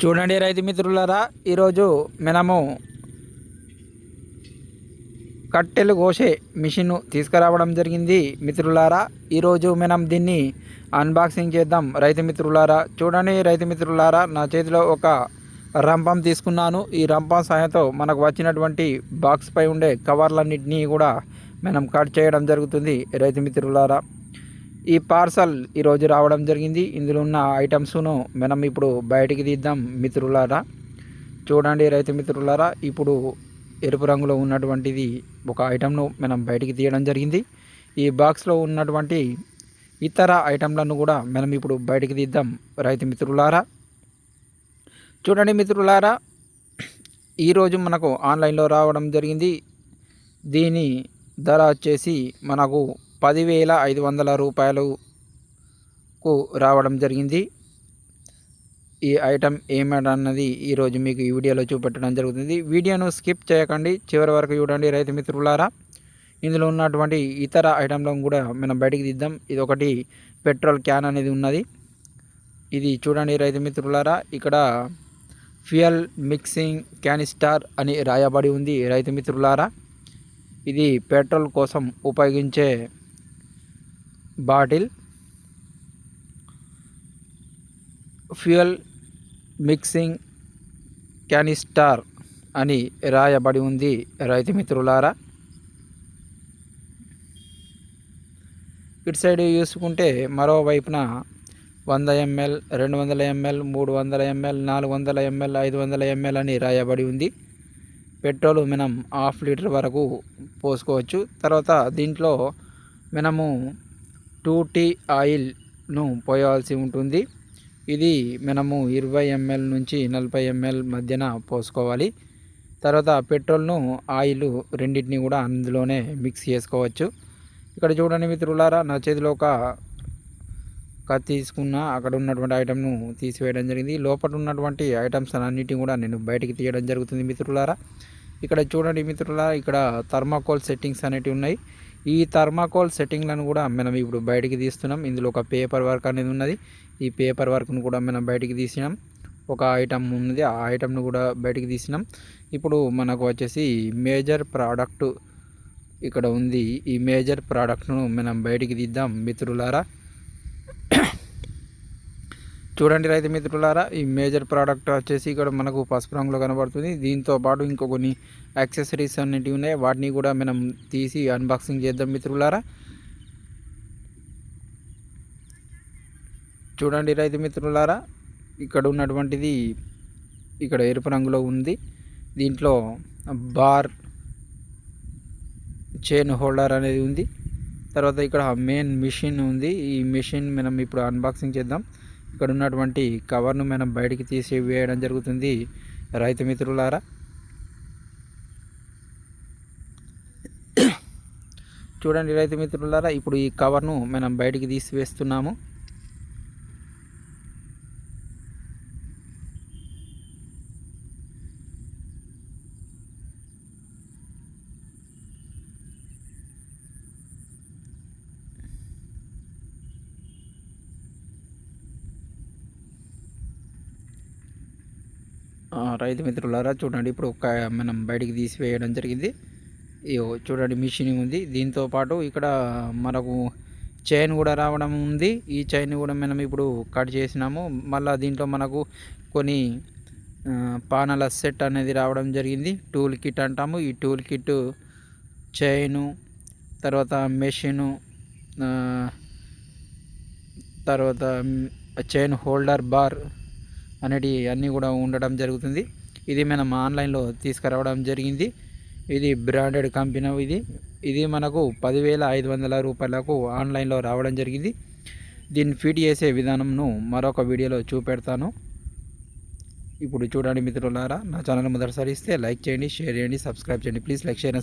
చూడండి రైతు మిత్రులారా ఈరోజు మనము కట్టెలు కోసే మిషన్ తీసుకురావడం జరిగింది మిత్రులారా. ఈరోజు మనం దీన్ని అన్బాక్సింగ్ చేద్దాం రైతు మిత్రులారా. చూడండి రైతు మిత్రులారా నా చేతిలో ఒక రంపం తీసుకున్నాను. ఈ రంపం సాయంతో మనకు వచ్చినటువంటి బాక్స్ పై ఉండే కవర్లన్నింటినీ కూడా మనం కట్ చేయడం జరుగుతుంది రైతు మిత్రులారా. ఈ పార్సల్ ఈరోజు రావడం జరిగింది. ఇందులో ఉన్న ఐటమ్స్ను మనం ఇప్పుడు బయటికి తీద్దాం మిత్రులారా. చూడండి రైతు మిత్రులారా ఇప్పుడు ఎరుపు రంగులో ఉన్నటువంటిది ఒక ఐటమ్ను మనం బయటికి తీయడం జరిగింది. ఈ బాక్స్లో ఉన్నటువంటి ఇతర ఐటమ్లను కూడా మనం ఇప్పుడు బయటికి తీద్దాం రైతు మిత్రులారా. చూడండి మిత్రులారా ఈరోజు మనకు ఆన్లైన్లో రావడం జరిగింది. దీని ధర వచ్చేసి మనకు పదివేల ఐదు వందల రూపాయలకు రావడం జరిగింది. ఈ ఐటమ్ ఏమన్నది ఈరోజు మీకు ఈ వీడియోలో చూపెట్టడం జరుగుతుంది. వీడియోను స్కిప్ చేయకండి. చివరి వరకు చూడండి రైతు మిత్రులారా. ఇందులో ఉన్నటువంటి ఇతర ఐటెంలను కూడా మనం బయటికి దిద్దాం. ఇది ఒకటి పెట్రోల్ క్యాన్ అనేది ఉన్నది. ఇది చూడండి రైతు మిత్రులారా. ఇక్కడ ఫ్యూయల్ మిక్సింగ్ క్యానిస్టార్ అని రాయబడి ఉంది రైతు మిత్రులారా. ఇది పెట్రోల్ కోసం ఉపయోగించే బాటిల్ ఫ్యూయల్ మిక్సింగ్ క్యానిస్టార్ అని రాయబడి ఉంది రైతు మిత్రులారా. ఇటు సైడ్ చూసుకుంటే మరోవైపున వంద ఎంఎల్ రెండు వందల ఎంఎల్ మూడు వందల ఎంఎల్ నాలుగు వందల ఎంఎల్ ఐదు వందల ఎంఎల్ అని రాయబడి ఉంది. పెట్రోల్ మనం హాఫ్ లీటర్ వరకు పోసుకోవచ్చు. తర్వాత దీంట్లో మనము టూ టీ ఆయిల్ను పోయాల్సి ఉంటుంది. ఇది మనము ఇరవై ఎంఎల్ నుంచి నలభై ఎంఎల్ మధ్యన పోసుకోవాలి. తర్వాత పెట్రోల్ను ఆయిల్ రెండింటిని కూడా అందులోనే మిక్స్ చేసుకోవచ్చు. ఇక్కడ చూడండి మిత్రులారా నా చేతిలో ఒక కత్తి తీసుకున్న అక్కడ ఉన్నటువంటి ఐటమ్ను తీసివేయడం జరిగింది. లోపల ఉన్నటువంటి ఐటమ్స్ అన్నిటిని కూడా నేను బయటికి తీయడం జరుగుతుంది మిత్రులారా. ఇక్కడ చూడండి మిత్రులారా ఇక్కడ థర్మాకోల్ సెట్టింగ్స్ అనేటివి ఉన్నాయి. ఈ థర్మాకోల్ సెట్టింగ్లను కూడా మనం ఇప్పుడు బయటికి తీస్తున్నాం. ఇందులో ఒక పేపర్ వర్క్ అనేది ఉన్నది. ఈ పేపర్ వర్క్ను కూడా మనం బయటికి తీసినాం. ఒక ఐటమ్ ఉన్నది. ఆ ఐటమ్ను కూడా బయటికి తీసినాం. ఇప్పుడు మనకు వచ్చేసి మేజర్ ప్రోడక్ట్ ఇక్కడ ఉంది. ఈ మేజర్ ప్రోడక్ట్ను మనం బయటికి తీద్దాం మిత్రులారా చూడండి రైతు మిత్రులారా ఈ మేజర్ ప్రోడక్ట్ వచ్చేసి ఇక్కడ మనకు పసుపు రంగులో కనబడుతుంది. దీంతో పాటు ఇంకో కొన్ని యాక్సెసరీస్ అన్నిటివి ఉన్నాయి. వాటిని కూడా మనం తీసి అన్బాక్సింగ్ చేద్దాం మిత్రులారా. చూడండి రైతు మిత్రులారా ఇక్కడ ఉన్నటువంటిది ఇక్కడ ఎరుపు రంగులో ఉంది. దీంట్లో బార్ చైన్ హోల్డర్ అనేది ఉంది. తర్వాత ఇక్కడ మెయిన్ మిషన్ ఉంది. ఈ మిషన్ మనం ఇప్పుడు అన్బాక్సింగ్ చేద్దాం. ఇక్కడ ఉన్నటువంటి కవర్ను మనం బయటికి తీసి వేయడం జరుగుతుంది. రైతు మిత్రులారా చూడండి రైతు మిత్రులారా ఇప్పుడు ఈ కవర్ను మనం బయటికి తీసివేస్తున్నాము రైతు మిత్రులారా చూడండి ఇప్పుడు ఒక మనం బయటికి తీసివేయడం జరిగింది. ఇగో చూడండి మిషన్ ఉంది. దీంతో పాటు ఇక్కడ మనకు చైన్ కూడా రావడం ఉంది. ఈ చైన్ కూడా మనం ఇప్పుడు కట్ చేసినాము. మళ్ళీ దీంట్లో మనకు కొన్ని పానల సెట్ అనేది రావడం జరిగింది. టూల్ కిట్ అంటాము. ఈ టూల్ కిట్ చైను తర్వాత మెషిను తర్వాత చైన్ హోల్డర్ బార్ అనేటి అన్నీ కూడా ఉండడం జరుగుతుంది. ఇది మనం ఆన్లైన్లో తీసుకురావడం జరిగింది. ఇది బ్రాండెడ్ కంపెనీ ఇది. ఇది మనకు పదివేల ఐదు వందల రూపాయలకు ఆన్లైన్లో రావడం జరిగింది. దీన్ని ఫిట్ చేసే విధానంను మరొక వీడియోలో చూపెడతాను. ఇప్పుడు చూడండి మిత్రులారా నా ఛానల్ మొదటిసారి ఇస్తే లైక్ చేయండి షేర్ చేయండి సబ్స్క్రైబ్ చేయండి. Please like share